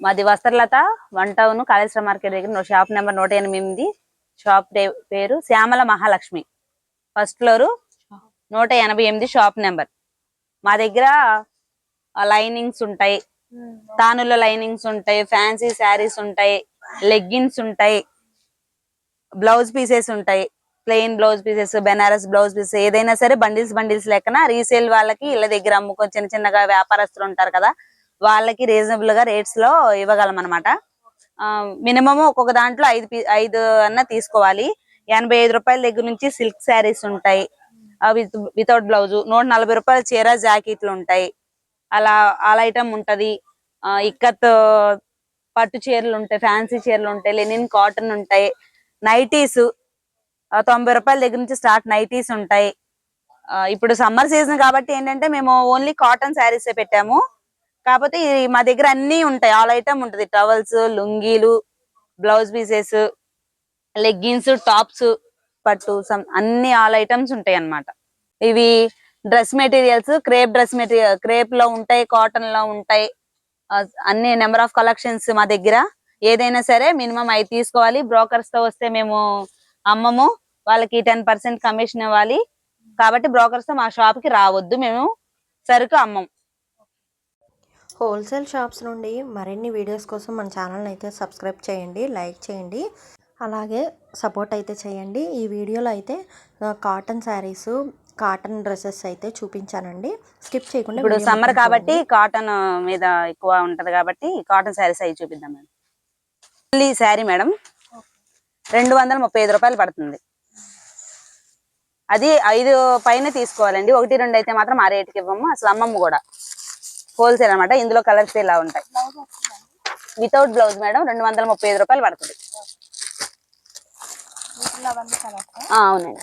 మాది Vastralatha one town Kaleshwara market దగ్గర shop number నూట ఎనిమిది. షాప్ పేరు శ్యామల మహాలక్ష్మి. ఫస్ట్ ఫ్లోర్ నూట ఎనభై ఎనిమిది షాప్ నెంబర్. మా దగ్గర లైనింగ్స్ ఉంటాయి. తానుల లైనింగ్స్ ఉంటాయి ఫ్యాన్సీ శారీస్ ఉంటాయి లెగ్గిన్స్ ఉంటాయి బ్లౌజ్ పీసెస్ ఉంటాయి. Plain blouse pieces Benaras blouse pieces ఏదైనా సరే బండిల్స్ బండిల్స్ లెక్కన రీసేల్ వాళ్ళకి ఇళ్ళ దగ్గర అమ్ముకొని చిన్న చిన్నగా వ్యాపారస్తులు ఉంటారు కదా వాళ్ళకి రీజనబుల్గా రేట్స్లో ఇవ్వగలం అనమాట మినిమం ఒక్కొక్క దాంట్లో ఐదు ఐదు అన్న తీసుకోవాలి. ఎనభై ఐదు రూపాయల దగ్గర నుంచి సిల్క్ శారీస్ ఉంటాయి. విత్ వితౌట్ బ్లౌజ్ నూట నలభై రూపాయల చీర జాకెట్లు ఉంటాయి. అలా ఆల్ ఐటమ్ ఉంటది. ఇక్కత్ పట్టు చీరలు ఉంటాయి ఫ్యాన్సీ చీరలు ఉంటాయి లెనిన్ కాటన్ ఉంటాయి. నైటీస్ తొంభై రూపాయల దగ్గర నుంచి స్టార్ట్ నైటీస్ ఉంటాయి. ఆ, ఇప్పుడు సమ్మర్ సీజన్ కాబట్టి ఏంటంటే మేము ఓన్లీ కాటన్ శారీసే పెట్టాము. కాకపోతే ఇది మా దగ్గర అన్ని ఉంటాయి. ఆల్ ఐటమ్ ఉంటది. టవల్స్ లుంగీలు బ్లౌజ్ పీసెస్ లెగ్గిన్స్ టాప్స్ పట్టు సమ్ అన్ని ఆల్ ఐటమ్స్ ఉంటాయి అన్నమాట. ఇవి dress materials crepe dress material క్రేప్లో ఉంటాయి కాటన్లో ఉంటాయి. అన్ని నెంబర్ ఆఫ్ కలెక్షన్స్ మా దగ్గర. ఏదైనా సరే మినిమం అవి తీసుకోవాలి. బ్రోకర్స్తో వస్తే మేము అమ్మము. వాళ్ళకి టెన్ పర్సెంట్ కమిషన్ ఇవ్వాలి. కాబట్టి బ్రోకర్స్తో మా షాప్కి రావద్దు. మేము సరుకు అమ్మం. హోల్సేల్ షాప్స్ నుండి మరిన్ని వీడియోస్ కోసం మన ఛానల్ని అయితే సబ్స్క్రైబ్ చేయండి లైక్ చేయండి. అలాగే సపోర్ట్ అయితే చేయండి. ఈ వీడియోలో అయితే కాటన్ శారీస్ కాటన్ డ్రెస్సెస్ అయితే చూపించానండి. స్కిప్ చేయకుండా ఇప్పుడు సమ్మర్ కాబట్టి. కాటన్ మీద ఎక్కువ ఉంటది కాబట్టి కాటన్ శారీస్ అవి చూపిద్దాం మేడం. ఈ శారీ మేడం రెండు వందల ముప్పై ఐదు రూపాయలు పడుతుంది. అది ఐదు పైన తీసుకోవాలండి. ఒకటి రెండు అయితే మాత్రం ఆ రేటుకి ఇవ్వము. అసలు అమ్మమ్మ కూడా. హోల్సేల్ అన్నమాట. ఇందులో కలర్స్ ఇలా ఉంటాయి. వితౌట్ బ్లౌజ్ మేడం రెండు వందల ముప్పై ఐదు రూపాయలు పడుతుంది. అవునండి?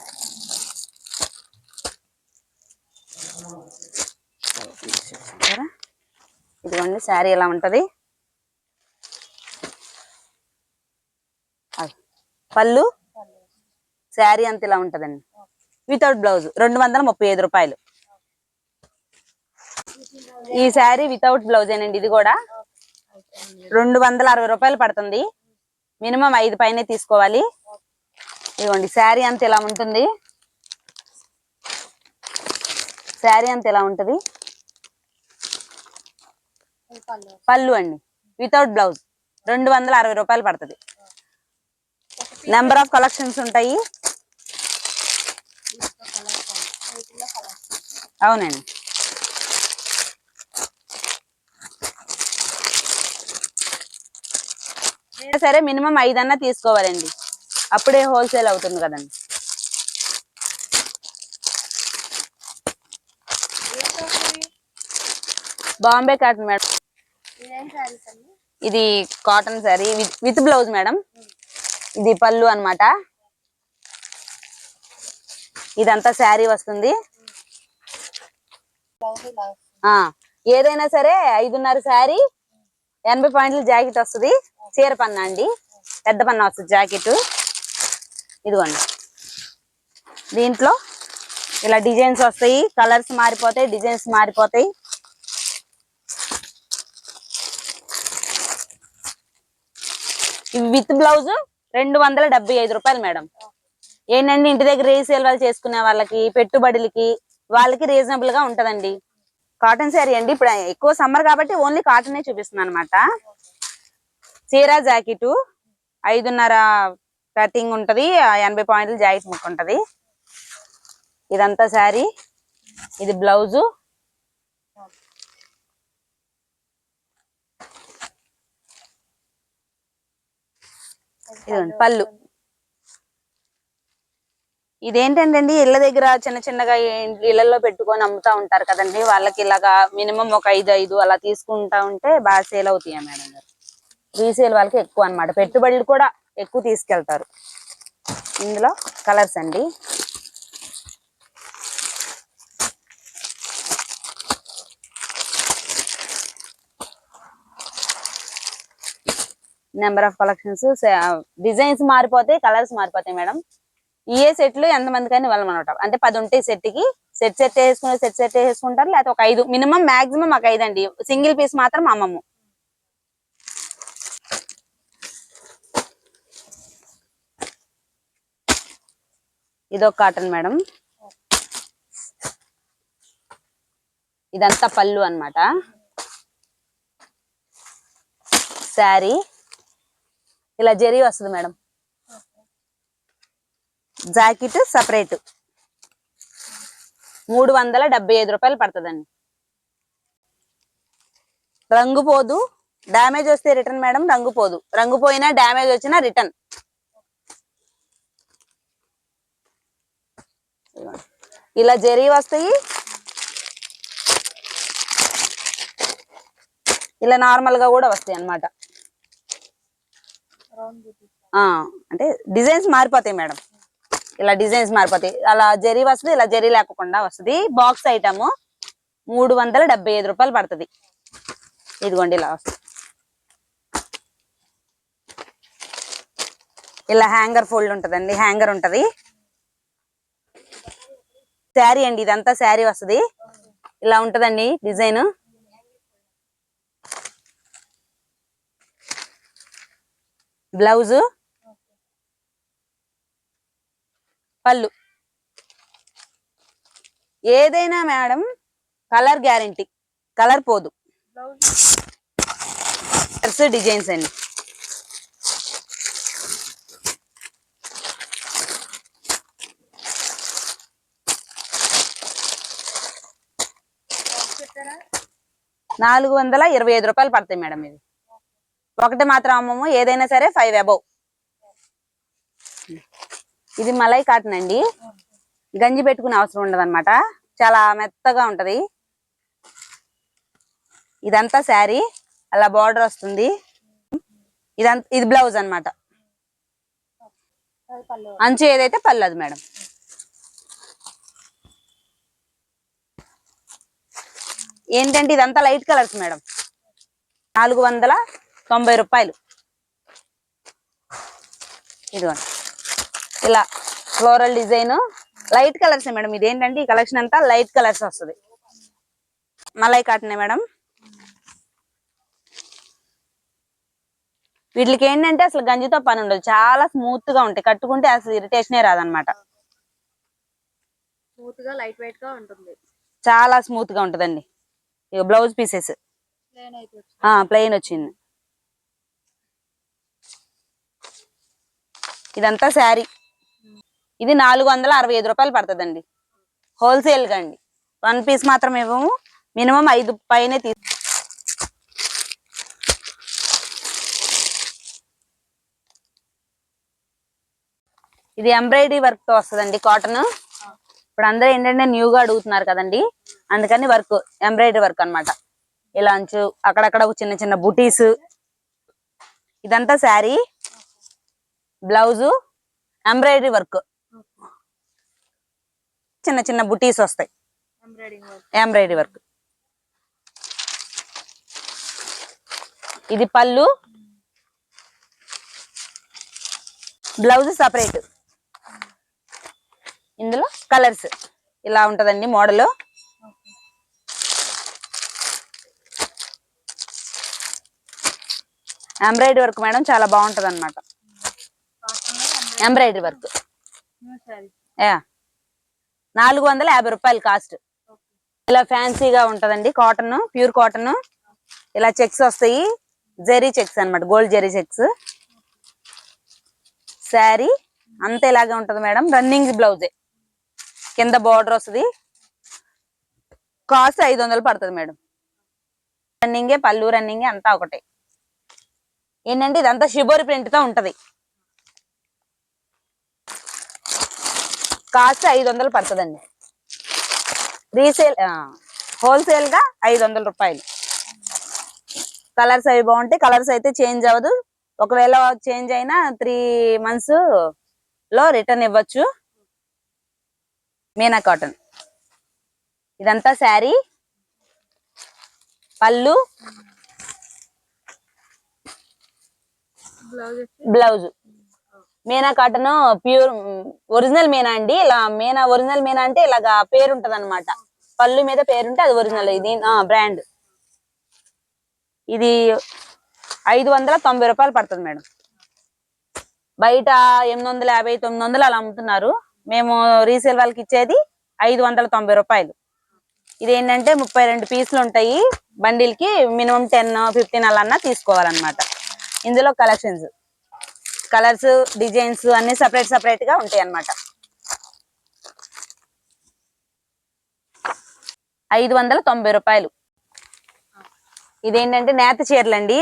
ఇదిగోండి శారీ ఎలా ఉంటది. పళ్ళు? శారీ అంత ఇలా ఉంటదండి. వితౌట్ బ్లౌజ్ రెండు వందల ముప్పై ఐదు రూపాయలు. ఈ శారీ వితౌట్ బ్లౌజ్ అండి ఇది కూడా. రెండు వందల అరవై రూపాయలు పడుతుంది. మినిమం ఐదు పైనే తీసుకోవాలి. ఇదిగోండి శారీ అంత ఇలా ఉంటుంది. శారీ అంత ఇలా ఉంటుంది. పళ్ళు అండి వితౌట్ బ్లౌజ్ రెండు వందల అరవై రూపాయలు పడుతుంది. నెంబర్ ఆఫ్ కలెక్షన్స్ ఉంటాయి. అవునండి. సరే మినిమం ఐదన్నా తీసుకోవాలండి. అప్పుడే హోల్సేల్ అవుతుంది కదండి. Bombay cotton madam. ఇది cotton sari with blouse madam. ఇది పళ్ళు అన్నమాట. ఇదంతా శారీ వస్తుంది. ఏదైనా సరే ఐదున్నర శారీ ఎనభై పాయింట్ల జాకెట్ వస్తుంది. చీర పన్న అండి. పెద్ద పన్న వస్తుంది జాకెట్. ఇదిగోండి. దీంట్లో ఇలా డిజైన్స్ వస్తాయి. కలర్స్ మారిపోతాయి డిజైన్స్ మారిపోతాయి. ఇవి విత్ బ్లౌజ్ రెండు వందల డెబ్బై ఐదు రూపాయలు మేడం. ఏంటంటే ఇంటి దగ్గర రీసేల్ వాళ్ళు చేసుకునే వాళ్ళకి పెట్టుబడులకి వాళ్ళకి రీజనబుల్గా ఉంటదండి. కాటన్ శారీ అండి. ఇప్పుడు ఎక్కువ సమ్మర్ కాబట్టి ఓన్లీ కాటనే చూపిస్తున్నాను అనమాట చీరా జాకెట్ ఐదున్నర కటింగ్ ఉంటది. ఆ ఎనభై పాయింట్లు జాకెట్ ముక్క ఉంటది. ఇదంతా శారీ. ఇది బ్లౌజు. ఇదిగోండి పళ్ళు. ఇదేంటంటే అండి ఇళ్ళ దగ్గర చిన్న చిన్నగా ఇళ్ళలో ఇళ్ళల్లో పెట్టుకొని అమ్ముతా ఉంటారు కదండి. వాళ్ళకి ఇలాగా మినిమం ఒక ఐదు ఐదు అలా తీసుకుంటా ఉంటే బాగా సేల్ అవుతాయి మేడం గారు? రీసేల్ వాళ్ళకి ఎక్కువ అన్నమాట. పెట్టుబడులు కూడా ఎక్కువ తీసుకెళ్తారు. ఇందులో కలర్స్ అండి. నెంబర్ ఆఫ్ కలెక్షన్స్ డిజైన్స్ మారిపోతాయి కలర్స్ మారిపోతాయి మేడం. ఏ సెట్లు ఎంతమందికైనా వెళ్ళమని ఉంటారు అంటే. పది ఉంటే సెట్కి సెట్ సెట్ వేసుకునే సెట్ సెట్ వేసుకుంటారు లేకపోతే ఒక ఐదు. మినిమం మాక్సిమం ఒక ఐదు అండి. సింగిల్ పీస్ మాత్రం అమ్మమ్మ ఇదొక కాటన్ మేడం. ఇదంతా పళ్ళు అనమాట శారీ. ఇలా జరిగి వస్తుంది మేడం. Jacket separate. మూడు వందల డెబ్బై ఐదు రూపాయలు పడుతుందండి. రంగు పోదు డ్యామేజ్ వస్తే రిటర్న్ మేడం రంగు పోదు. రంగు పోయినా డ్యామేజ్ వచ్చినా రిటర్న్. ఇలా జరీ వస్తాయి. ఇలా నార్మల్గా కూడా వస్తాయి అన్నమాట. ఆ, అంటే డిజైన్స్ మారిపోతాయి మేడం. ఇలా డిజైన్స్ మారిపోతాయి. అలా జరీ వస్తుంది ఇలా జరీ లేకుండా వస్తుంది. బాక్స్ ఐటమ్ మూడు వందల డెబ్బై ఐదు రూపాయలు పడుతుంది. ఇదిగోండి ఇలా వస్తుంది. ఇలా హ్యాంగర్ ఫోల్డ్ ఉంటుందండి హ్యాంగర్ ఉంటుంది. శారీ అండి ఇదంతా శారీ వస్తుంది. ఇలా ఉంటుందండి డిజైన్. బ్లౌజు. పళ్ళు. ఏదైనా మేడం కలర్ గ్యారంటీ. కలర్ పోదు. డిజైన్స్ అండి నాలుగు వందల ఇరవై ఐదు రూపాయలు పడతాయి మేడం ఇది ఒకటి మాత్రం అమ్మము ఏదైనా సరే ఫైవ్ అబౌవ్ ఇది మలై కాటన్ అండి. గంజి పెట్టుకునే అవసరం ఉండదు చాలా మెత్తగా ఉంటది. ఇదంతా శారీ. అలా బార్డర్ వస్తుంది. ఇదంత ఇది బ్లౌజ్ అన్నమాట. అంచు ఏదైతే పల్లదు మేడం. ఏంటంటే ఇదంతా లైట్ కలర్స్ మేడం. నాలుగు వందల తొంభై రూపాయలు. ఇదిగోండి. ఇలా floral design light colours madam ఇదేంటంటే ఈ కలెక్షన్ అంతా లైట్ కలర్స్ వస్తుంది. మలై కాటనే మేడం. వీటికి ఏంటంటే అసలు గంజితో పని ఉండదు. చాలా స్మూత్గా ఉంటాయి. కట్టుకుంటే అసలు ఇరిటేషనే రాదనమాట స్మూత్గా లైట్ వెయిట్గా ఉంటుంది. చాలా స్మూత్గా ఉంటదండి. బ్లౌజ్ పీసెస్ ప్లెయిన్ వచ్చింది. ఇదంతా శారీ. ఇది నాలుగు వందల అరవై ఐదు రూపాయలు పడుతుందండి. హోల్సేల్గా అండి. వన్ పీస్ మాత్రం ఇవ్వము. మినిమం ఐదు పైనే తీ ఇది ఎంబ్రాయిడరీ వర్క్తో వస్తుందండి కాటన్ ఇప్పుడు అందరూ ఏంటంటే న్యూగా అడుగుతున్నారు కదండి. అందుకని వర్క్ ఎంబ్రాయిడరీ వర్క్ అన్నమాట. ఇలా అంచు అక్కడక్కడ ఒక చిన్న చిన్న బుటీస్. ఇదంతా శారీ బ్లౌజు ఎంబ్రాయిడరీ వర్క్ చిన్న చిన్న బుటీస్ వస్తాయి. ఎంబ్రాయిడరీ వర్క్ ఇది పళ్ళు. బ్లౌజ్ సపరేట్ ఇందులో కలర్స్ ఇలా ఉంటదండి మోడల్. ఎంబ్రాయిడరీ వర్క్ మేడం చాలా బాగుంటది అనమాట ఎంబ్రాయిడరీ వర్క్ యా నాలుగు వందల యాభై రూపాయలు కాస్ట్. ఇలా ఫ్యాన్సీగా ఉంటదండి కాటన్ ప్యూర్ కాటన్. ఇలా చెక్స్ వస్తాయి జెరీ చెక్స్ అన్నమాట గోల్డ్ జెరీ చెక్స్. శారీ అంత ఇలాగే ఉంటది మేడం రన్నింగ్ బ్లౌజే. కింద బార్డర్ వస్తుంది. కాస్ట్ ఐదు వందలు పడుతుంది మేడం. రన్నింగే పళ్ళు రన్నింగే అంతా ఒకటే. ఏంటంటే ఇదంతా షిబోరి ప్రింట్తో ఉంటది. కాస్ట్ ఐదు వందలు పడుతుందండి. రీసేల్ హోల్సేల్గా ఐదు వందల రూపాయలు. కలర్స్ అవి బాగుంటాయి కలర్స్ అయితే చేంజ్ అవ్వదు. ఒకవేళ చేంజ్ అయినా త్రీ మంత్స్లో రిటర్న్ ఇవ్వచ్చు. మీనా కాటన్. ఇదంతా శారీ. పళ్ళు. Blouse. Blouse. Meena cotton pure original Meena అండి? ఇలా మీనా ఒరిజినల్ మీనా అంటే ఇలాగా పేరు ఉంటది అనమాట పళ్ళు మీద పేరుంటే అది ఒరిజినల్ ఇది బ్రాండ్. ఇది ఐదు వందల తొంభై రూపాయలు పడుతుంది మేడం. బయట ఎనిమిది వందల యాభై తొమ్మిది వందలు అలా అమ్ముతున్నారు. మేము రీసేల్ వాళ్ళకి ఇచ్చేది ఐదు వందల తొంభై రూపాయలు. ఇది ఏంటంటే ముప్పై రెండు పీసులు ఉంటాయి. బండిల్కి మినిమం టెన్ ఫిఫ్టీన్ అలా అన్నా తీసుకోవాలన్నమాట. ఇందులో కలెక్షన్స్. కలర్స్ డిజైన్స్ అన్ని సపరేట్ సపరేట్గా ఉంటాయి అన్నమాట. ఐదు వందల తొంభై రూపాయలు. ఇదేంటంటే నేత చీరలండి.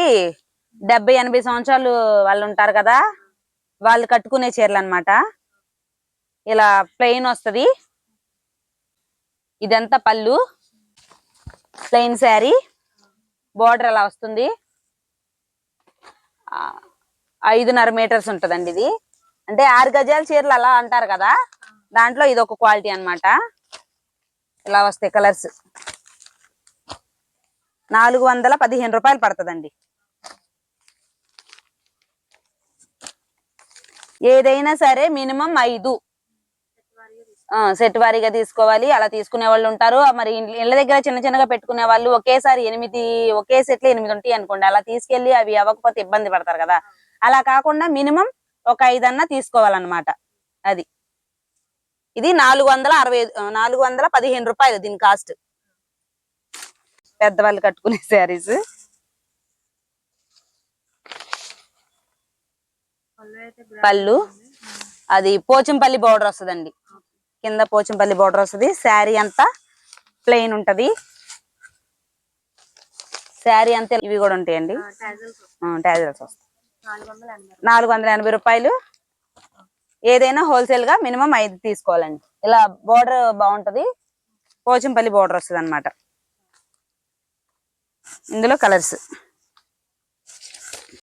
డెబ్బై ఎనభై సంవత్సరాలు వాళ్ళు ఉంటారు కదా వాళ్ళు కట్టుకునే చీరలు అన్నమాట. ఇలా ప్లెయిన్ వస్తుంది. ఇదంతా పళ్ళు. ప్లెయిన్ శారీ. బోర్డర్ అలా వస్తుంది. ఐదున్నర మీటర్స్ ఉంటదండి ఇది. అంటే ఆరు గజాల చీరలు అలా అంటారు కదా. దాంట్లో ఇది ఒక క్వాలిటీ అన్నమాట. ఇలా వస్తాయి కలర్స్. నాలుగు వందల పదిహేను రూపాయలు పడుతుందండి. ఏదైనా సరే మినిమం ఐదు. సెట్ వారీగా తీసుకోవాలి. అలా తీసుకునే వాళ్ళు ఉంటారు. మరి ఇళ్ళ దగ్గర చిన్న చిన్నగా పెట్టుకునే వాళ్ళు ఒకేసారి ఎనిమిది ఒకే సెట్లు ఎనిమిది ఉంటాయి అనుకోండి. అలా తీసుకెళ్ళి అవి అవ్వకపోతే ఇబ్బంది పడతారు కదా. అలా కాకుండా మినిమం ఒక ఐదన్నా తీసుకోవాలన్నమాట. అది. ఇది నాలుగు వందల అరవై నాలుగు వందల పదిహేను రూపాయలు దీని కాస్ట్. పెద్దవాళ్ళు కట్టుకునే శారీస్. పళ్ళు. అది పోచంపల్లి బోర్డర్ వస్తుందండి. కింద పోచంపల్లి బోర్డర్ వస్తుంది. శారీ అంతా ప్లెయిన్ ఉంటది. శారీ అంతా ఇవి కూడా ఉంటాయండి. టాజల్స్ వస్తాయి. నాలుగు వందల ఎనభై రూపాయలు. ఏదైనా హోల్సేల్గా మినిమం ఐదు తీసుకోవాలండి. ఇలా బోర్డర్ బాగుంటది. పోచంపల్లి బోర్డర్ వస్తుంది అనమాట ఇందులో కలర్స్.